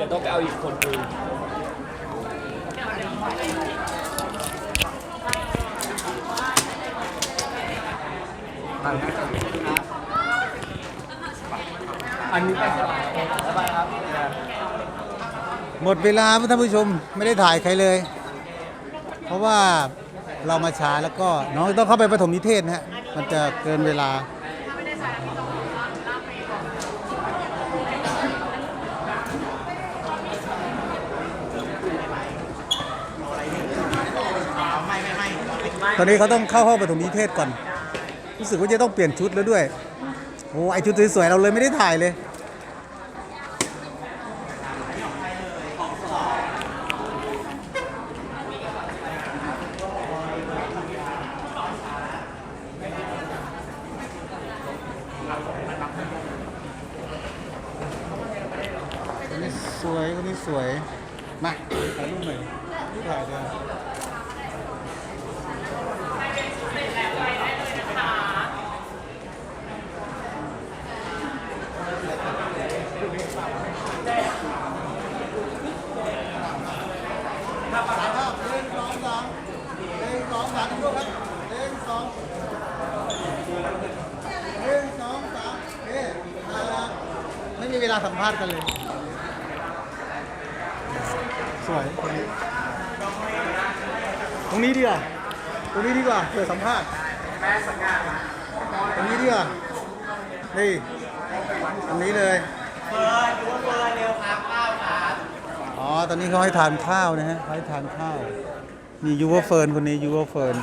ดี๋ยวต้องไปเอาอีกคนนึงอันนี้ไปสบายสบายครับหมดเวลาท่านผู้ชมไม่ได้ถ่ายใครเลย เพราะว่าเรามาช้าแล้วก็น้องต้องเข้าไปปฐมนิเทศนะฮะมันจะเกินเวลา ตอนนี้เขาต้องเข้าห้องปฐมนิเทศก่อน รู้สึกว่าจะต้องเปลี่ยนชุดแล้วด้วย โอ้ไอชุดสวยๆเราเลยไม่ได้ถ่ายเลยคนนี้สวยคนนี้สวย มาถ่ายรูปหน่อยนี่ถ่ายเลย ไม่มีเวลาสัมภาษณ์กันเลย สวย ตรงนี้ดีกว่า ตรงนี้ดีกว่าเผื่อสัมภาษณ์ตรงนี้ดีกว่า นี่ตรงนี้เลยอ๋อ ตอนนี้เขาให้ทานข้าวนะฮะเขาให้ทานข้าว มียูเวอร์เฟิร์นคนนี้ยูเวอร์เฟิร์น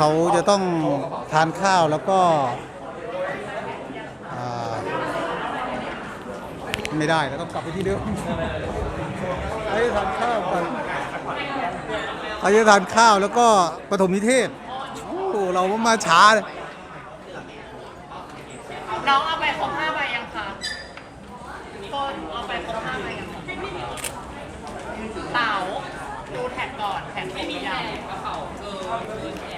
เขาจะต้องทานข้าวแล้วก็ไม่ได้แล้วต้องกลับไปที่เดิมเขาจะทานข้าวกันเขาจะทานข้าวแล้วก็ปฐมนิเทศโอ้เรามาช้าเลยน้องเอาไปครบห้าใบยังคะต้นเอาไปครบห้าใบยังคะเต๋าดูแท็กก่อนแท็กไม่มียังเกิน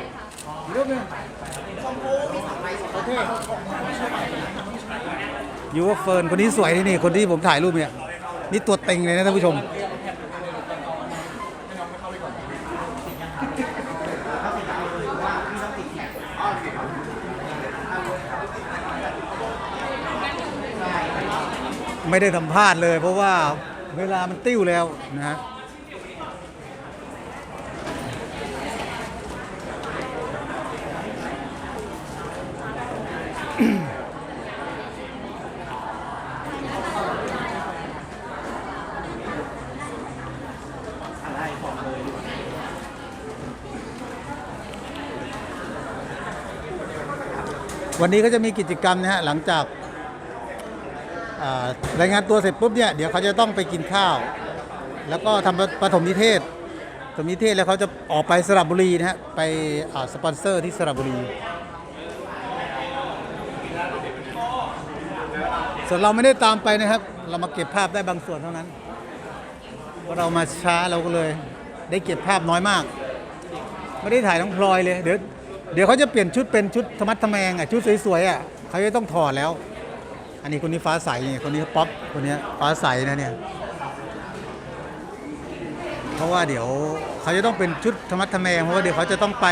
รูปหนึงโอเค ยูว่าเฟิร์นคนนี้สวยนี่นี่คนที่ผมถ่ายรูปเนี่ยนี่ตัวเต็งเลยนะท่านผู้ชม ไม่ได้สัมภาษณ์เลย เพราะว่าเวลามันติ้วแล้วนะฮะ วันนี้ก็จะมีกิจกรรมนะฮะหลังจากรายงานตัวเสร็จปุ๊บเนี่ยเดี๋ยวเขาจะต้องไปกินข้าว แล้วก็ทำปฐมนิเทศปฐมนิเทศแล้วเขาจะออกไปสระบุรีนะฮะไปอ่าสปอนเซอร์ที่สระบุรี ส่วนเราไม่ได้ตามไปนะครับ เรามาเก็บภาพได้บางส่วนเท่านั้นเพราะเรามาช้าเราก็เลย ได้เก็บภาพน้อยมาก ไม่ได้ถ่ายน้องพลอยเลย เดี๋ยวเดี๋ยวเขาจะเปลี่ยนชุดเป็นชุดธรรมัดทแมงอะชุดสวยๆอะเขาจะต้องถอดแล้ว อันนี้คนนี้ฟ้าใสนี่คนนี้ป๊อปคนนี้ฟ้าใสนะเนี่ยเพราะว่าเดี๋ยวเขาจะต้องเป็นชุดธรรมัดทแมงเพราะว่าเดี๋ยวเขาจะต้องไป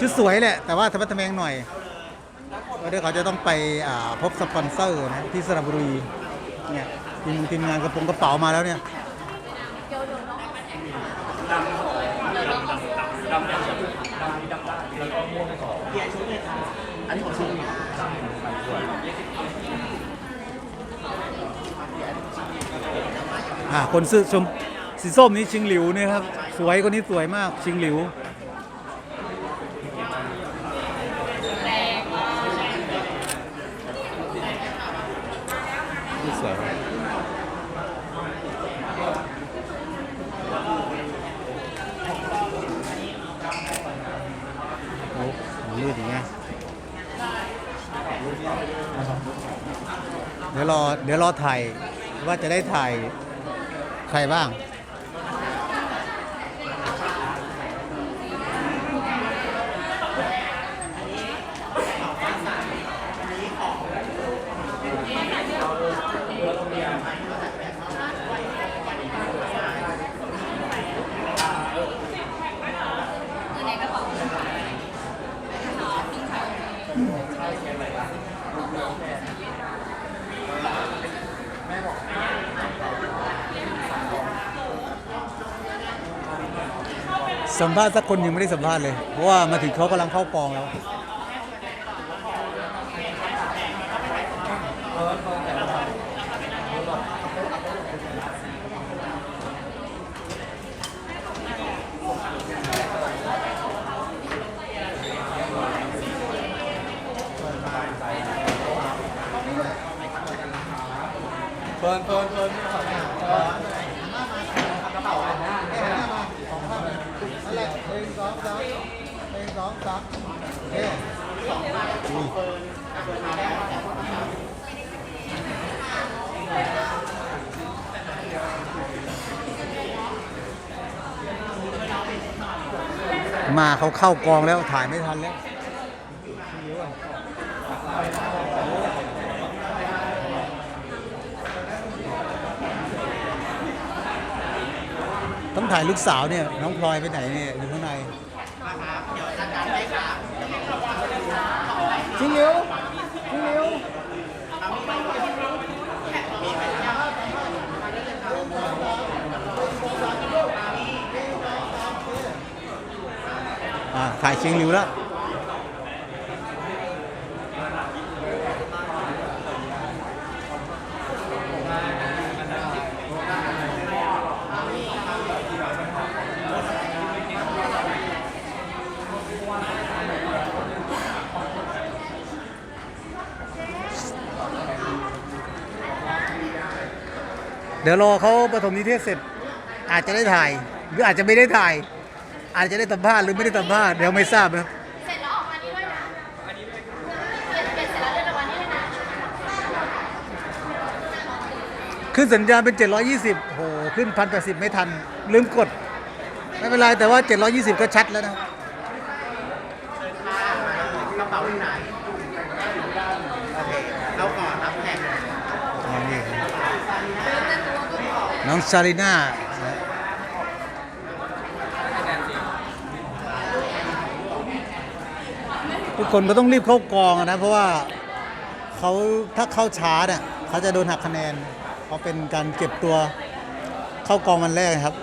ชุดสวยแหละแต่ว่าธรรมัดทแมงหน่อย เพราะเดี๋ยวเขาจะต้องไปพบสปอนเซอร์นะที่สระบุรีเนี่ยทีมทีมงานกระโปรงกระเป๋ามาแล้วเนี่ยอันนี้ของชุดอ่าคนซื้อชมสีส้มนี้ชิงหลิวนี่ครับ สวยคนนี้สวยมากชิงหลิว ดอย่างเงี้ยเดี๋ยวรอเดี๋ยวรอถ่ายว่าจะได้ถ่ายใครบ้าง สัมภาษณ์สักคนยังไม่ได้สัมภาษณ์เลย เพราะว่ามาถึงเขากำลังเข้ากองแล้ว เฟิร์นเฟิร์นเฟิร์นขอหน้าเออ นั่นแหละหนึ่งสองสามหนึ่งสองสามเฮ้ มาเขาเข้ากองแล้วถ่ายไม่ทันแล้วต้องถ่ายลูกสาวเนี่ย น้องพลอยไปไหนเนี่ยอยู่ข้างในจริงเหรอจิงหลิวอ่า ถ่ายชิงหลิวแล้วเดี๋ยวรอเขาปฐมนิเทศเสร็จ อาจจะได้ถ่าย หรืออาจจะไม่ได้ถ่าย อาจจะได้สัมภาษณ์หรือไม่ได้สัมภาษณ์เดี๋ยวไม่ทราบนะเสร็จแล้วออกมานี่ด้วยนะเปลี่ยนเปลี่ยนเสร็จแล้วเดินออกมานี่ด้วยนะขึ้นสัญญาณเป็น 720โอ้โหขึ้น1,080ไม่ทัน ลืมกด ไม่เป็นไร แต่ว่า 720 ก็ชัดแล้วนะกระเป๋าที่ไหนโอเคเข้าก่อนรับแขกอ๋อนี่น้องซาริน่า ทุกคนก็ต้องรีบเข้ากองนะเพราะว่าเขาถ้าเข้าช้าเนี่ยเขาจะโดนหักคะแนนเพราะเป็นการเก็บตัวเข้ากองวันแรกครับ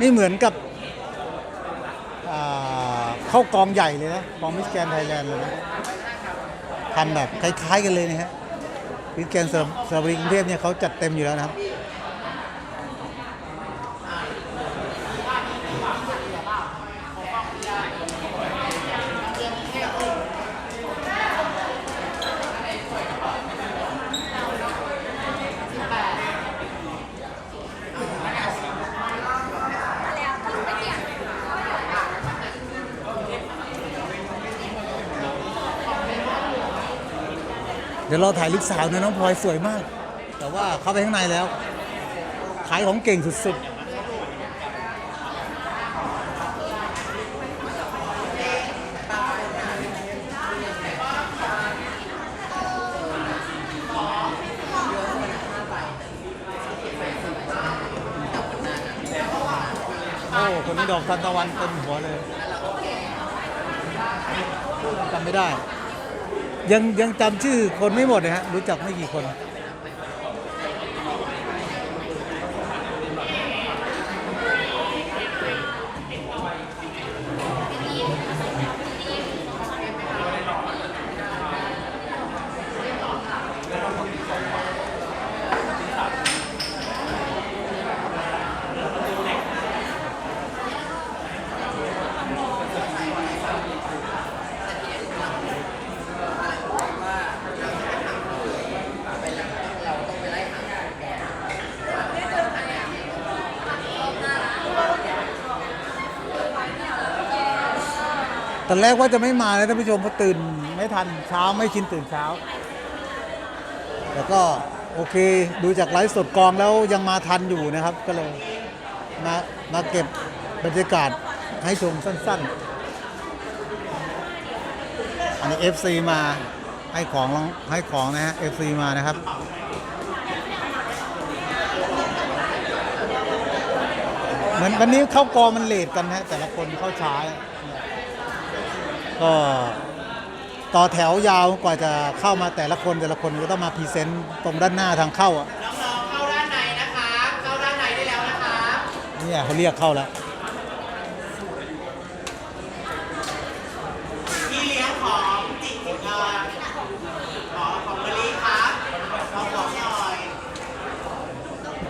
นี่เหมือนกับเข้ากองใหญ่เลยนะกองมิสแกนไทยแลนด์เลยนะทำแบบคล้ายๆกันเลยนะฮะมิสแกนสระสระบุรีกรุงเทพเนี่ยเขาจัดเต็มอยู่แล้วนะครับ เดี๋ยวเราถ่ายลูกสาวนะน้องพลอยสวยมาก แต่ว่าเข้าไปข้างในแล้ว ขายของเก่งสุดๆโอ้คนนี้ดอกทานตะวันเต็มหัวเลยจำไม่ได้ ยังยังจำชื่อคนไม่หมดนะฮะรู้จักไม่กี่คน อนแรกว่าจะไม่มาเลยท่านผู้ชมเพราะตื่นไม่ทันเช้าไม่ชินตื่นเช้าแต่ก็โอเคดูจากไลฟ์สดกองแล้วยังมาทันอยู่นะครับ ก็เลยมามาเก็บบรรยากาศให้ชมสั้น ๆ อันนี้ FC มาให้ของรางให้ของนะฮะ FC มานะครับเหมือนวันนี้เข้ากองมันเลทกันนะแต่ละคนเข้าช้า ก็ต่อแถวยาวกว่าจะเข้ามาแต่ละคนแต่ละคนก็ต้องมาพรีเซนต์ตรงด้านหน้าทางเข้าอะน้องๆเข้าด้านในนะคะ เข้าด้านในได้แล้วนะคะ เนี่ยเขาเรียกเข้าแล้วเ